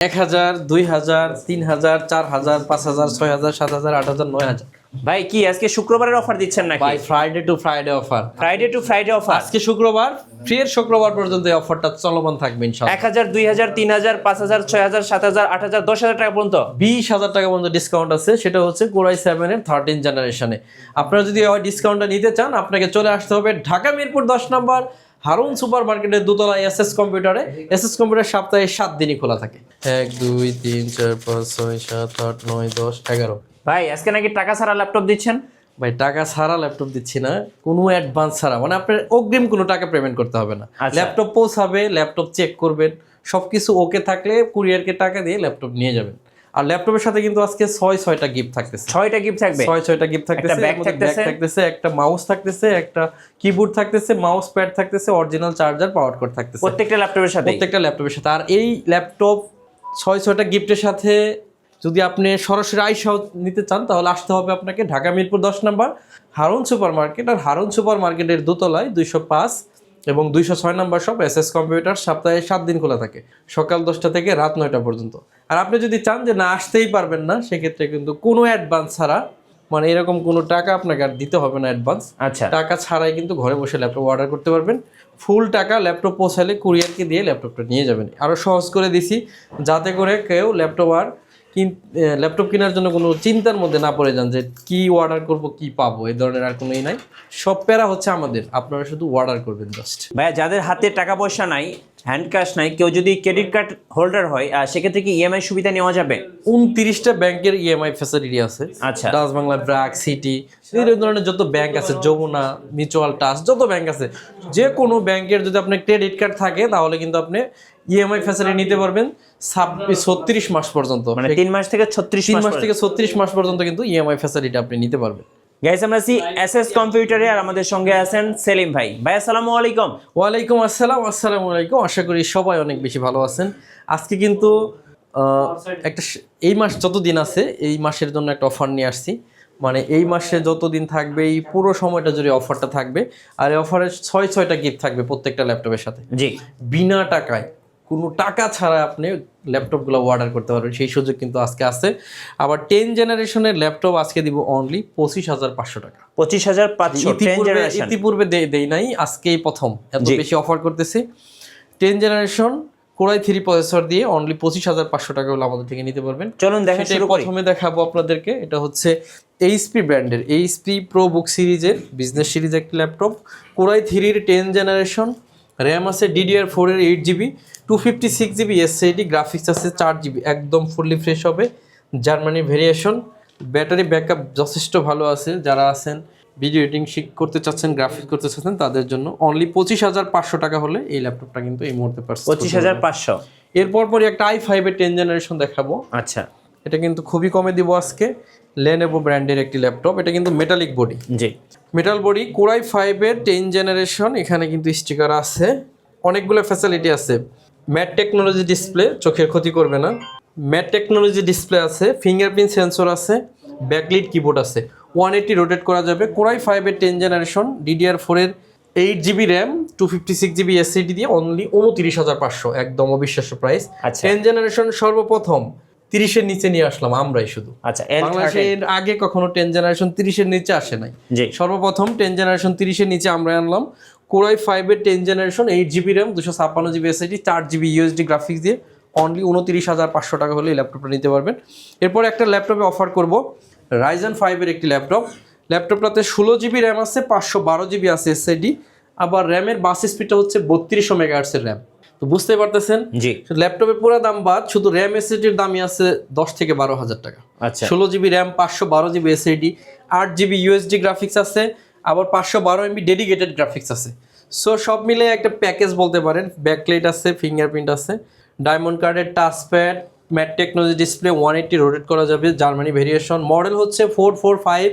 এক হাজার দুই হাজার তিন হাজার চার হাজার পাঁচ হাজার ছয় হাজার সাত হাজার আট হাজার নয় হাজার। ভাই কি আজকে শুক্রবারের অফার দিচ্ছেন নাকি? Buy Friday to Friday offer Friday to Friday offer আজকে শুক্রবার শুক্রবার পর্যন্ত এই অফারটা চলমান থাকবে হাজার ছয় হাজার সাত হাজার আট হাজার দশ হাজার টাকা পর্যন্ত? বিশ হাজার টাকা পর্যন্ত ডিসকাউন্ট আছে সেটা হচ্ছে কোরাই সেভেনের থার্টিন জেনারেশনে আপনারা যদি ওই ডিসকাউন্টটা নিতে চান আপনাকে চলে আসতে হবে ঢাকা মিরপুর দশ নম্বর হারুন সুপার মার্কেটের দোতলা এস এস কম্পিউটারে। এস এস কম্পিউটার সপ্তাহে সাত দিনই খোলা থাকে। এক দুই তিন চার পাঁচ ছয় সাত আট নয় দশ এগারো। ভাই আজকে নাকি টাকা ছাড়া ল্যাপটপ দিচ্ছেন? ভাই টাকা ছাড়া ল্যাপটপ দিচ্ছি না। কোনো অ্যাডভান্স ছাড়া। মানে আপনার অগ্রিম কোনো টাকা পেমেন্ট করতে হবে না। আচ্ছা। ল্যাপটপ পৌঁছাবে ল্যাপটপ চেক করবেন। সবকিছু ওকে থাকলে কুরিয়ারকে টাকা দিয়ে ল্যাপটপ নিয়ে যাবেন। আর ল্যাপটপের সাথে কিন্তু আজকে ছয় ছয়টা গিফট থাকতেছে। ছয়টা গিফট থাকবে? ছয় ছয়টা গিফট থাকতেছে মধ্যে থাকতেছে। থাকতেছে একটা মাউস থাকতেছে একটা কিবোর্ড থাকতেছে মাউস প্যাড থাকতেছে অরিজিনাল চার্জার পাওয়ার কোড থাকতেছে। প্রত্যেকটা ল্যাপটপের সাথে প্রত্যেকটা ল্যাপটপের সাথে। আর এই ল্যাপটপ ছয় ছয়টা গিফটের সাথে যদি আপনি সরাসরি আইসাও নিতে চান তাহলে আসতে হবে আপনাকে ঢাকা মিরপুর দশ নম্বর হারুন সুপার মার্কেট আর হারুন সুপার মার্কেটের দোতলায় দুইশো পাঁচ এবং দুইশো ছয় নম্বর সব এস এস কম্পিউটার সপ্তাহে সাত দিন খোলা থাকে সকাল দশটা থেকে রাত নয়টা পর্যন্ত। আর আপনি যদি চান যে না আসতেই পারবেন না সেক্ষেত্রে কিন্তু কোনো অ্যাডভান্স ছাড়া মানে এরকম কোনো টাকা আপনাকে আর দিতে হবে না অ্যাডভান্স আচ্ছা। টাকা ছাড়াই কিন্তু ঘরে বসে ল্যাপটপ অর্ডার করতে পারবেন। ফুল টাকা ল্যাপটপ পৌঁছালে কুরিয়ারকে দিয়ে ল্যাপটপটা নিয়ে যাবেন। আরও সহজ করে দিছি যাতে করে কেউ ল্যাপটপ আর ল্যাপটপ কেনার জন্য কোনো চিন্তার মধ্যে না পড়ে যান যে কি অর্ডার করব কি পাবো এই ধরনের আর কোনোই নাই। সব প্যারা হচ্ছে আমাদের আপনারা শুধু অর্ডার করবেন জাস্ট ভাইয়া যাদের হাতে টাকা পয়সা নাই হ্যান্ড ক্যাশ নাই কেউ যদি ক্রেডিট কার্ড হোল্ডার হয় সেক্ষেত্রে কি ইএমআই সুবিধা নেওয়া যাবে? উনত্রিশটা ব্যাংকের ইএমআই ফ্যাসিলিটি আছে। আচ্ছা। ডাচ বাংলা ব্র্যাক সিটি এই ধরনের যত ব্যাংক আছে যমুনা মিউচুয়াল ট্রাস্ট যত ব্যাংক আছে যে কোনো ব্যাংকের যদি আপনার ক্রেডিট কার্ড থাকে তাহলে কিন্তু আপনি ইএমআই ফ্যাসিলিটি নিতে পারবেন ছাব্বিশ ছত্রিশ মাস পর্যন্ত। মানে তিন মাস থেকে ছত্রিশ তিন মাস থেকে ছত্রিশ মাস পর্যন্ত কিন্তু ইএমআই ফ্যাসিলিটি আপনি নিতে পারবেন। গাইস আমরা আছি এস এস কম্পিউটারে আর আমাদের সঙ্গে আছেন সেলিম ভাই। ভাই আসসালামু আলাইকুম। ওয়ালাইকুম আসসালাম আসসালামু আলাইকুম। আশা করি সবাই অনেক বেশি ভালো আছেন। আজকে কিন্তু একটা এই মাস যত দিন আছে এই মাসের জন্য একটা অফার নিয়ে আসছি। মানে এই মাসে যত দিন থাকবে এই পুরো সময়টা জুড়ে অফারটা থাকবে। আর এই অফারে ছয় ছয়টা গিফট থাকবে প্রত্যেকটা ল্যাপটপের সাথে। জি। বিনা টাকায়। কোনো টাকা ছাড়া আপনি ল্যাপটপগুলো অর্ডার করতে পারবেন। সেই সুযোগ কিন্তু আজকে আছে। আবার টেন জেনারেশনের ল্যাপটপ আজকে দিব অনলি পঁচিশ হাজার পাঁচশো টাকা। পঁচিশ হাজার পাঁচশো ইতিপূর্বে দেই নাই আজকেই প্রথম। এত বেশি অফার করতেছি। Ten generation core i three processor দিয়ে অনলি পঁচিশ হাজার পাঁচশো টাকা হলে আমাদের থেকে নিতে পারবেন। চলুন দেখা প্রথমে দেখাবো আপনাদেরকে। এটা হচ্ছে এইচপি ব্র্যান্ডের এইচপি প্রো বুক সিরিজের বিজনেস সিরিজ একটি ল্যাপটপ। কোরাই থ্রির টেন জেনারেশন র্যাম আছে ডিডিআর ফোরের eight GB two fifty six GB SSD graphics আছে চার জিবি একদম ফুললি ফ্রেশ হবে। জার্মানি ভেরিয়েশন ব্যাটারি ব্যাকআপ যথেষ্ট ভালো আছে। যারা আছেন ভিডিও এডিটিং শিখ করতে চাচ্ছেন গ্রাফিক্স করতে চাচ্ছেন তাদের জন্য অনলি পঁচিশ হাজার পাঁচশো টাকা হলে এই ল্যাপটপটা কিন্তু এই মুহূর্তে পঁচিশ হাজার পাঁচশো? এরপর পরই একটা আই ফাইভের টেন জেনারেশন দেখাবো। আচ্ছা। এটা কিন্তু খুবই কমে দিব আজকে। লেনেভো ব্র্যান্ডের একটি ল্যাপটপ এটা কিন্তু মেটালিক বডি জি। মেটাল বডি কোরাই ফাইভের টেন জেনারেশন এখানে কিন্তু স্টিকার আছে। অনেকগুলো ফ্যাসিলিটি আছে। ম্যাট টেকনোলজি ডিসপ্লে চোখের ক্ষতি করবে না। ম্যাট টেকনোলজি ডিসপ্লে আছে ফিঙ্গারপ্রিন্ট সেন্সর আছে ব্যাকলিট কিবোর্ড আছে। ওয়ান এইটি রোটেট করা যাবে। কোরাই ফাইভের টেন জেনারেশন ডিডিআর ফোরের eight GB RAM two fifty six GB SSD দিয়ে অনলি উনত্রিশ হাজার পাঁচশো। একদম অবিশ্বাস্য প্রাইস আচ্ছা। টেন জেনারেশন সর্বপ্রথম। তিরিশের নিচে নিয়ে আসলাম আমরাই শুধু। আচ্ছা আগে কখনো টেন জেনারেশন তিরিশের নিচে আসে নাই। সর্বপ্রথম টেন জেনারেশন তিরিশের নিচে আমরা আনলাম। কোরাই ফাইভের ten generation eight GB RAM দুশো ছাপ্পান্ন জিবি এসআইডি চার জিবি ইউএসডি গ্রাফিক্স দিয়ে অনলি উনত্রিশ হাজার পাঁচশো টাকা হলে এই ল্যাপটপটা নিতে পারবেন। এরপর একটা ল্যাপটপে অফার করব রাইজেন ফাইভের একটি ল্যাপটপ ল্যাপটপটাতে ষোলো জিবি র্যাম আছে পাঁচশো বারো জিবি আছে এসআইডি আবার র্যামের বাস স্পিডটা হচ্ছে বত্রিশশো মেগাহার্সের র্যাম তো বুঝতে পারতেছেন? জি। ল্যাপটপের পুরো দাম বাদ শুধু র্যাম এসএসডির দামই আছে দশ থেকে বারো হাজার টাকা। আচ্ছা। ষোলো জিবি র্যাম পাঁচশো বারো জিবি এসএডি আট জিবি ইউএসডি গ্রাফিক্স আছে আবার পাঁচশো বারো এমবি ডেডিকেটেড গ্রাফিক্স আছে। সো সব মিলে একটা প্যাকেজ বলতে পারেন ব্যাকলাইট আছে ফিঙ্গারপ্রিন্ট আছে ডায়মন্ড কার্ডের touchpad matte technology display one eighty rotate করা যাবে জার্মানি ভেরিয়েশন। মডেল হচ্ছে four four five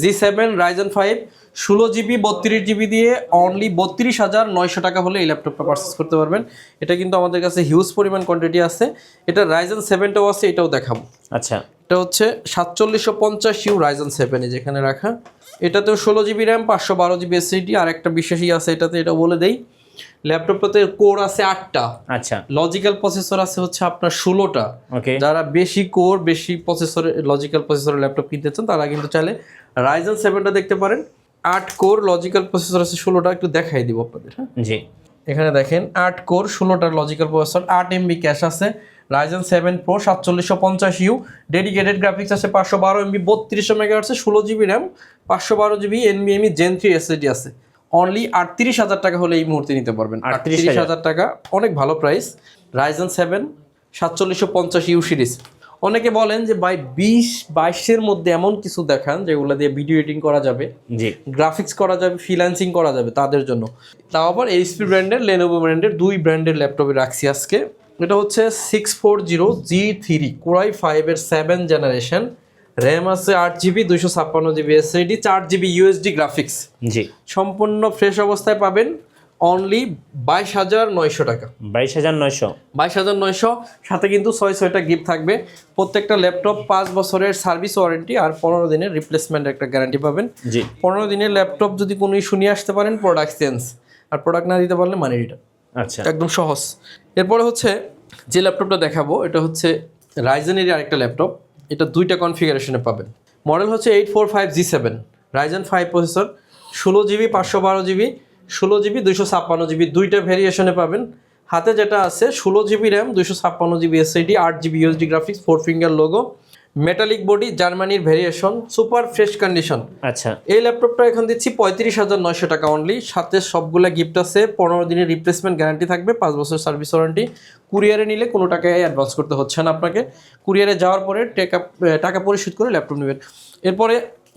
G seven Ryzen five ষোলো জিবি বত্রিশ জিবি দিয়ে অনলি বত্রিশ হাজার নয়শো টাকা হলে এই ল্যাপটপটা পারচেস করতে পারবেন। এটা কিন্তু আমাদের কাছে হিউজ পরিমাণ কোয়ান্টিটি আছে। এটা রাইজন সেভেনটাও আছে এটাও দেখাবো। আচ্ছা। এটা হচ্ছে সাতচল্লিশশো পঞ্চাশ ইউ রাইজন সেভেন যেখানে রাখা। এটাতেও ষোলো জিবি র্যাম পাঁচশো বারো জিবি এসএসডি আর একটা বিশেষই আছে এটাতে এটা বলে দেই। ল্যাপটপটাতে কোর আছে আটটা। আচ্ছা। লজিক্যাল প্রসেসর আছে হচ্ছে আপনার ষোলোটা। যারা বেশি কোর বেশি প্রসেসরের লজিক্যাল প্রসেসরের ল্যাপটপ কিনতে চান তারা কিন্তু চাইলে রাইজেন সেভেনটা দেখতে পারেন। আট কোর লজিক্যাল প্রসেসর আছে ষোলোটা একটু দেখাই দিব আপনাদের হ্যাঁ? জি। এখানে দেখেন আট কোর ষোলোটার লজিক্যাল প্রসেসর আট এমবি ক্যাশ আছে। রাইজেন সেভেন প্রো সাতচল্লিশশো পঞ্চাশ ইউ ডেডিকেটেড গ্রাফিক্স আছে পাঁচশো বারো এমবি বত্রিশশো মেগা আছে ষোলো জিবি র্যাম পাঁচশো বারো জিবি এনবিএমই জেন থ্রি এসএসডি আছে। অনলি আটত্রিশ হাজার টাকা হলে এই মুহূর্তে নিতে পারবেন। আটত্রিশ হাজার। টাকা অনেক ভালো প্রাইস রাইজেন সেভেন সাতচল্লিশশো পঞ্চাশ ইউ সিরিজ অনেকে বলেন যে বাই বিশ বাইশের মধ্যে এমন কিছু দেখান যেগুলো দিয়ে ভিডিও এডিটিং করা যাবে জি। গ্রাফিক্স করা যাবে ফ্রিল্যান্সিং করা যাবে তাদের জন্য। তাও আবার এইচপি ব্র্যান্ডের লেনোভো ব্র্যান্ডের দুই ব্র্যান্ডের ল্যাপটপে রাখছি আজকে। এটা হচ্ছে six four zero G three core i ফাইভের সেভেন জেনারেশন র্যাম আছে আট জিবি দুইশো ছাপ্পান্ন জিবি এসএডি চার জিবি ইউএসডি গ্রাফিক্স জি। সম্পূর্ণ ফ্রেশ অবস্থায় পাবেন অনলি বাইশ হাজার নয়শো টাকা। বাইশ হাজার নয়শো। বাইশ হাজার নয়শো সাথে কিন্তু ছয় ছয়টা গিফট থাকবে। প্রত্যেকটা ল্যাপটপ পাঁচ বছরের সার্ভিস ওয়ারেন্টি আর পনেরো দিনের রিপ্লেসমেন্ট একটা গ্যারান্টি পাবেন। জি। পনেরো দিনের ল্যাপটপ যদি কোনো ইস্যু নিয়ে আসতে পারেন প্রোডাক্ট চেঞ্জ আর প্রোডাক্ট না দিতে পারলে মানি রিটার্ন আচ্ছা। একদম সহজ। এরপরে হচ্ছে যে ল্যাপটপটা দেখাবো এটা হচ্ছে রাইজেনেরই আরেকটা ল্যাপটপ এটা দুইটা কনফিগারেশনে পাবেন। মডেল হচ্ছে eight four five G seven Ryzen five processor ষোলো জিবি পাঁচশো বারো জিবি ষোলো জিবি দুইশো ছাপ্পান্ন জিবি দুইটা ভেরিয়েশনে পাবেন। হাতে যেটা আছে, ষোলো জিবি র্যাম দুইশো ছাপ্পান্ন জিবি এসআইডি আট GB UHD graphics four finger logo metallic body জার্মানির ভেরিয়েশন সুপার ফ্রেশ কন্ডিশন আচ্ছা। এই ল্যাপটপটা এখন দিচ্ছি পঁয়ত্রিশ হাজার নয়শো টাকা অনলি সাথে সবগুলা গিফট আছে পনেরো দিনের রিপ্লেসমেন্ট গ্যারান্টি থাকবে পাঁচ বছর সার্ভিস ওয়ারেন্টি কুরিয়ারে নিলে কোনো টাকায় অ্যাডভান্স করতে হচ্ছে না আপনাকে। কুরিয়ারে যাওয়ার পরে টাকা টাকা পরিশোধ করে ল্যাপটপ নেবেন। এরপরে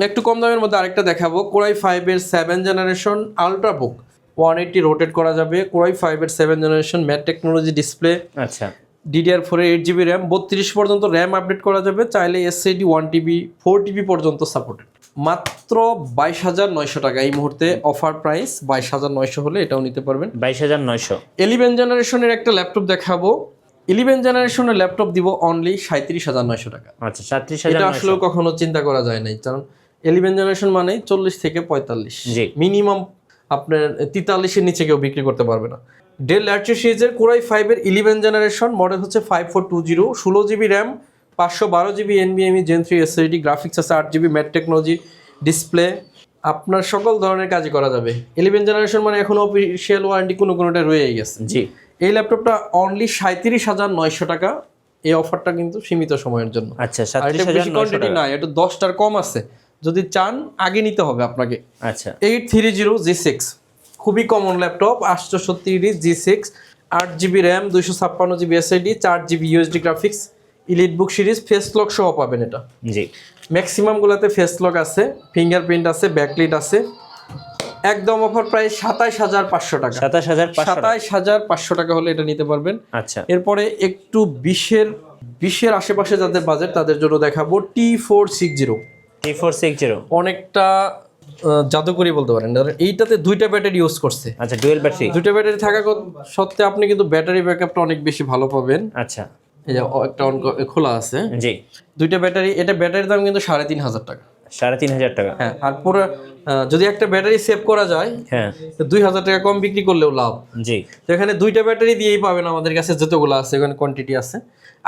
একটু কম দামের মধ্যে আরেকটা দেখাবো কোরাই ফাইভের seven generation ultrabook one eighty rotate করা যাবে কোরাই ফাইভের seven generation matte technology display আচ্ছা। ডিডিআর ফোরে এইট জিবি র্যাম বত্রিশ পর্যন্ত র্যাম আপডেট করা যাবে। চাইলে SSD one TB four TB পর্যন্ত সাপোর্টেড মাত্র বাইশ হাজার নয়শো টাকা এই মুহূর্তে অফার প্রাইস বাইশ হাজার নয়শো হলে এটাও নিতে পারবেন। বাইশ হাজার নয়শো। ইলেভেন জেনারেশনের একটা ল্যাপটপ দেখাবো। ইলেভেন জেনারেশনের ল্যাপটপ দিব অনলি সাঁত্রিশ হাজার নয়শো টাকা। আচ্ছা সাতত্রিশ হাজার আসলেও কখনো চিন্তা করা যায় নাই কারণ ইলেভেন জেনারেশন মানেই চল্লিশ থেকে পঁয়তাল্লিশ। মিনিমাম আপনার তেতাল্লিশের নিচে কেউ বিক্রি করতে পারবে না। ডেল ল্যাটচি সিরিজের কোরাই ফাইভের ইলেভেন জেনারেশন মডেল হচ্ছে ফাইভ ফোর টু জিরো ষোলো জিবি র্যাম পাঁচশো বারো GB এনবিএমই gen three S SSD graphics আছে আট জিবি ম্যাট টেকনোলজি ডিসপ্লে আপনার সকল ধরনের কাজই করা যাবে। ইলেভেন জেনারেশন মানে এখন অফিসিয়াল ওয়ারেন্টি কোনো কোনোটা রয়েই গেছে। জি। এই ল্যাপটপটা অনলি সাঁত্রিশ হাজার নয়শো টাকা। এই অফারটা কিন্তু সীমিত সময়ের জন্য। আচ্ছা কোয়ান্টিটি না এটা দশটার কম আছে। যদি চান আগে নিতে হবে আপনাকে। আচ্ছা। Eight three zero G six খুবই কমন ল্যাপটপ আটশোশো তিরিশ জি সিক্স আট জিবি র্যাম দুইশো ছাপ্পান্ন জিবি এসআইডি চার GB UHD graphics EliteBook series face lock সহ পাবেন এটা। জি। ম্যাক্সিমামগুলোতে ফেস লক আছে ফিঙ্গারপ্রিন্ট আছে ব্যাকলিট আছে। একদম অফার প্রায় সাতাইশ হাজার পাঁচশো টাকা। সাতাশ হাজার সাতাইশ হাজার পাঁচশো টাকা হলে এটা নিতে পারবেন। আচ্ছা। এরপরে একটু বিশের বিশের আশেপাশে যাদের বাজেট তাদের জন্য দেখাবো T four six zero T four six zero অনেকটা জাদুকরি বলতে পারেন। ধরেন এইটাতে দুইটা ব্যাটারি ইউজ করছে। আচ্ছা ডুয়েল ব্যাটারি দুইটা ব্যাটারি থাকা সত্ত্বে আপনি কিন্তু ব্যাটারি ব্যাকআপটা অনেক বেশি ভালো পাবেন। আচ্ছা। এই যে একটা অন খোলা আছে। জি। দুইটা ব্যাটারি এটা ব্যাটারির দাম কিন্তু সাড়ে তিন হাজার টাকা। সাড়ে তিন হাজার টাকা। হ্যাঁ আর পুরো যদি একটা ব্যাটারি সেভ করা যায় হ্যাঁ। দুই হাজার টাকা কম বিক্রি করলেও লাভ। জি। তো এখানে দুইটা ব্যাটারি দিয়েই পাবেন আমাদের কাছে যতগুলো আছে এখানে কোয়ান্টিটি আছে।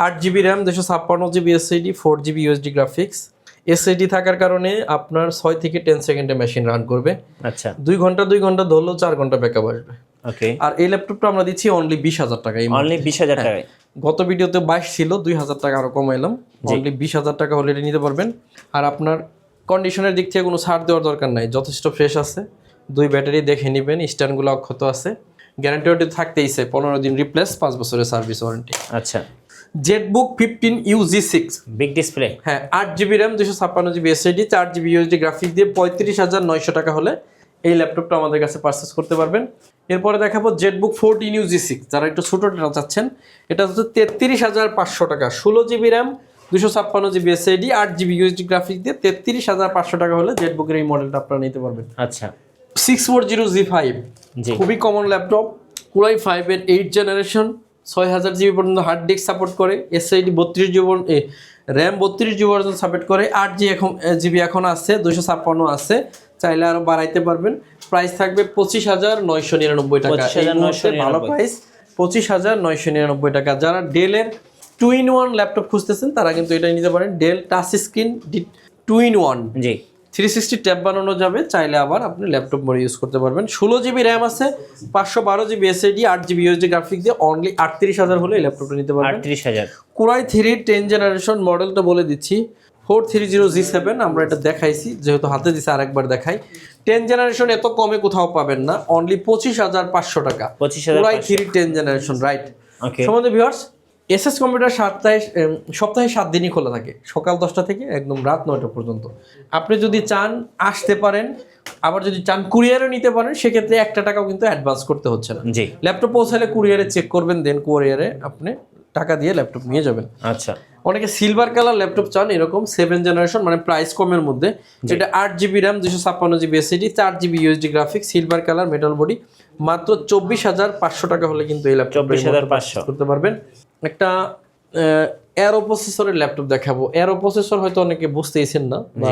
আট জিবি র্যাম দুশো ছাপ্পান্ন GB SSD four GB UHD graphics SSD থাকার কারণে আপনার ছয় থেকে টেন সেকেন্ডে মেশিন রান করবে। আচ্ছা। দুই ঘণ্টা দুই ঘণ্টা ধরলেও চার ঘণ্টা ব্যাকআপ আসবে। ওকে আর এই ল্যাপটপটা আমরা দিচ্ছি অনলি বিশ হাজার টাকা অনলি বিশ হাজার টাকায়। গত ভিডিওতে বাইশ ছিল দুই হাজার টাকা আরও কমাইলাম। অনলি বিশ হাজার টাকা হলে নিতে পারবেন। আর আপনার কন্ডিশনের দিক থেকে কোনো ছাড় দেওয়ার দরকার নাই। যথেষ্ট ফ্রেশ আছে। দুই ব্যাটারি দেখে নেবেন স্ট্যান্ডগুলো অক্ষত আছে। গ্যারান্টি ওয়ারেন্টি থাকতেইছে পনেরো দিন রিপ্লেস পাঁচ বছরের সার্ভিস ওয়ারেন্টি আচ্ছা। ZBook fifteen U G six big display হ্যাঁ আট জিবি র্যাম দুশো ছাপ্পান্ন জিবি এসএডি চার জিবি ইউএসডি গ্রাফিক দিয়ে পঁয়ত্রিশ হাজার নয়শো টাকা হলে এই ল্যাপটপটা আমাদের কাছে পারচেস করতে পারবেন। এরপরে দেখাবো ZBook fourteen U G six যারা একটু ছোটোটা চাচ্ছেন এটা হচ্ছে তেত্রিশ হাজার পাঁচশো টাকা। ষোলো জিবি র্যাম দুশো ছাপ্পান্ন জিবি এসএডি আট জিবি ইউএসডি গ্রাফিক দিয়ে তেত্রিশ হাজার পাঁচশো টাকা হলে জেটবুকের এই মডেলটা আপনারা নিতে পারবেন। আচ্ছা। Six four zero G. Five খুবই কমন ল্যাপটপ কুরাই ফাইভের এইট জেনারেশন ছয় হাজার জিবি পর্যন্ত হার্ড ডিস্ক সাপোর্ট করে এসআইডি বত্রিশ জিবি র্যাম বত্রিশ জিবি পর্যন্ত সাপোর্ট করে আট জি এখন জিবি এখন আছে দুশো ছাপ্পান্ন আছে চাইলে আরও বাড়াইতে পারবেন। প্রাইস থাকবে পঁচিশ হাজার নয়শো নিরানব্বই টাকা। এই 25,999 ভালো প্রাইস পঁচিশ হাজার নয়শো নিরানব্বই টাকা। যারা ডেলের টু ইন ওয়ান ল্যাপটপ খুঁজতেছেন তারা কিন্তু এটা নিতে পারেন। Dell touch screen two in one G. Three sixty tab বানানো যাবে চাইলে আবার আপনি ল্যাপটপ মোডে ইউজ করতে পারবেন। ষোলো জিবি র্যাম আছে পাঁচশো বারো জিবি এসএডি আট জিবি ইউএসডি গ্রাফিক দিয়ে অনলি আটত্রিশ হাজার হলে এই ল্যাপটপটা নিতে পারবেন। আটত্রিশ হাজার। কোরাই থ্রি টেন জেনারেশন মডেলটা বলে দিচ্ছি। Four three zero G seven আমরা এটা দেখাইছি যেহেতু হাতে দিছে আরেকবার দেখাই। টেন জেনারেশন এত কমে কোথাও পাবেন না অনলি পঁচিশ হাজার পাঁচশো টাকা। পঁচিশ হাজার core i three ten generation right okay সম্বন্ধে ভিউয়ার্স এসএস কম্পিউটার সপ্তাহে সপ্তাহে সাত দিনই খোলা থাকে। সকাল দশটা থেকে একদম রাত নয়টা পর্যন্ত। আপনি যদি চান আসতে পারেন আবার যদি চান কুরিয়ারও নিতে পারেন সেক্ষেত্রে একটা টাকাও কিন্তু অ্যাডভান্স করতে হচ্ছে না। জি। ল্যাপটপ পৌঁছালে কুরিয়ারে চেক করবেন দেন কুরিয়ারে আপনি টাকা দিয়ে ল্যাপটপ নিয়ে যাবেন। আচ্ছা। অনেকে সিলভার কালার ল্যাপটপ চান এরকম সেভেন জেনারেশন মানে প্রাইস কমের মধ্যে। যেটা আট জিবি র্যাম দুশো ছাপ্পান্ন জিবি এসিডি চার GB UHD graphics silver colour metal body মাত্র চব্বিশ হাজার পাঁচশো টাকা হলে কিন্তু এই ল্যাপটপ 24,500 করতে পারবেন। একটা অ্যারো প্রসেসরের ল্যাপটপ দেখাবো। অ্যারো প্রসেসর হয়তো অনেকে বুঝতেইছেন না বা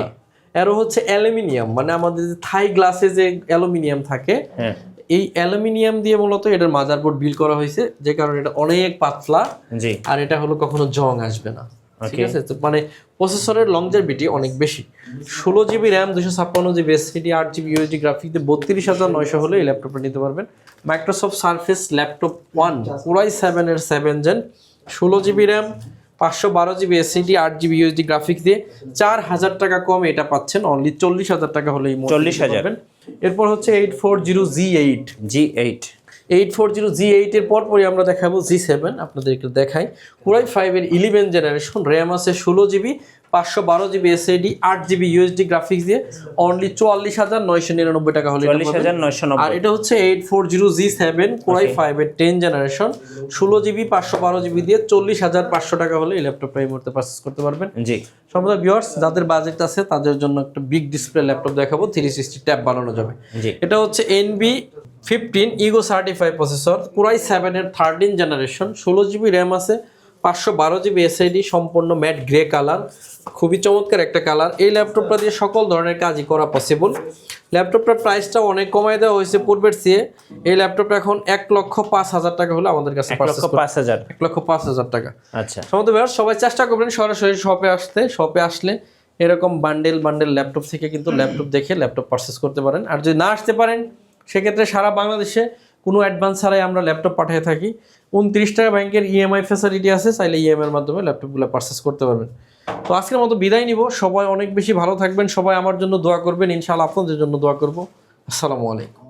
অ্যারো হচ্ছে অ্যালুমিনিয়াম মানে আমাদের যে থাই গ্লাসে যে অ্যালুমিনিয়াম থাকে হ্যাঁ। এই অ্যালুমিনিয়াম দিয়ে মূলত এটার মাদারবোর্ড বিল করা হয়েছে যে কারণে এটা অনেক পাতলা আর এটা হলো কখনো জং আসবে না। ঠিক আছে? তো মানে প্রসেসরের লং লংজেভিটি অনেক বেশি। ষোলো জিবি র্যাম দুশো ছাপ্পান্ন জিবি এসিডি আট জিবি ইউএসডি গ্রাফিক দিয়ে বত্রিশ হাজার নয়শো হলে এই ল্যাপটপটা নিতে পারবেন। মাইক্রোসফট সার্ফেস ল্যাপটপ ওয়ান পুরাই সেভেনের সেভেন জেন ষোলো জিবি র্যাম পাঁচশো বারো জিবি এসিডি আট জিবি ইউএসডি গ্রাফিক দিয়ে চার হাজার টাকা কম এটা পাচ্ছেন অনলি চল্লিশ হাজার টাকা হলেই 40,000 এরপর হচ্ছে eight four zero G eight G eight eight four zero G এইটের পরপরই আমরা দেখাবো জি সেভেন, আপনাদেরকে দেখাই। কুরাই ফাইভের ইলেভেন জেনারেশন র্যাম আছে, ষোলো জিবি পাঁচশো বারো জিবি এসএডি আট জিবি ইউএসডি গ্রাফিক্স দিয়ে অনলি চুয়াল্লিশ হাজার নয়শো নিরানব্বই টাকা হলে এটা হাজার নয়শো আর এটা হচ্ছে eight four zero G seven core i ফাইভের টেন জেনারেশন ষোলো জিবি পাঁচশো বারো জিবি দিয়ে চল্লিশ হাজার পাঁচশো টাকা হলে এই ল্যাপটপটা এই মুহূর্তে পারচেস করতে পারবেন। জি। সম্ভবত ভিউয়ার্স যাদের বাজেট আছে তাদের জন্য একটা বিগ ডিসপ্লে ল্যাপটপ দেখাবো থ্রি সিক্সটি ট্যাব বানানো যাবে। এটা হচ্ছে NB fifteen ego certify processor core i সেভেনের থার্টিন জেনারেশন ষোলো জিবি র্যাম আছে পাঁচশো বারো জিবি এসআইডি সম্পূর্ণ ম্যাট গ্রে কালার খুবই চমৎকার একটা কালার। এই ল্যাপটপটা দিয়ে সকল ধরনের কাজই করা পসিবল ল্যাপটপটার প্রাইসটা অনেক কমাই দেওয়া হয়েছে পূর্বের চেয়ে। এই ল্যাপটপটা এখন এক লক্ষ পাঁচ হাজার টাকা হলে আমাদের কাছে এক লক্ষ পাঁচ হাজার। এক লক্ষ পাঁচ হাজার টাকা। আচ্ছা। সমস্ত ব্যাপার সবাই চেষ্টা করবেন সরাসরি শপে আসতে। শপে আসলে এরকম বান্ডেল বান্ডেল ল্যাপটপ থেকে কিন্তু ল্যাপটপ দেখে ল্যাপটপ পারচেস করতে পারেন। আর যদি না আসতে পারেন সেক্ষেত্রে সারা বাংলাদেশে কোনো অ্যাডভান্স ছাড়াই আমরা ল্যাপটপ পাঠিয়ে থাকি। উনত্রিশ টাকা ব্যাংকের ইএমআই ফ্যাসিলিটি আছে, চাইলে ইএমআই এর মাধ্যমে ল্যাপটপগুলো পারচেস করতে পারবেন। তো আজকের মতো বিদায় নিব। সবাই অনেক বেশি ভালো থাকবেন। সবাই আমার জন্য দোয়া করবেন। ইনশাআল্লাহ আপনাদের জন্য দোয়া করব। আসসালামু আলাইকুম।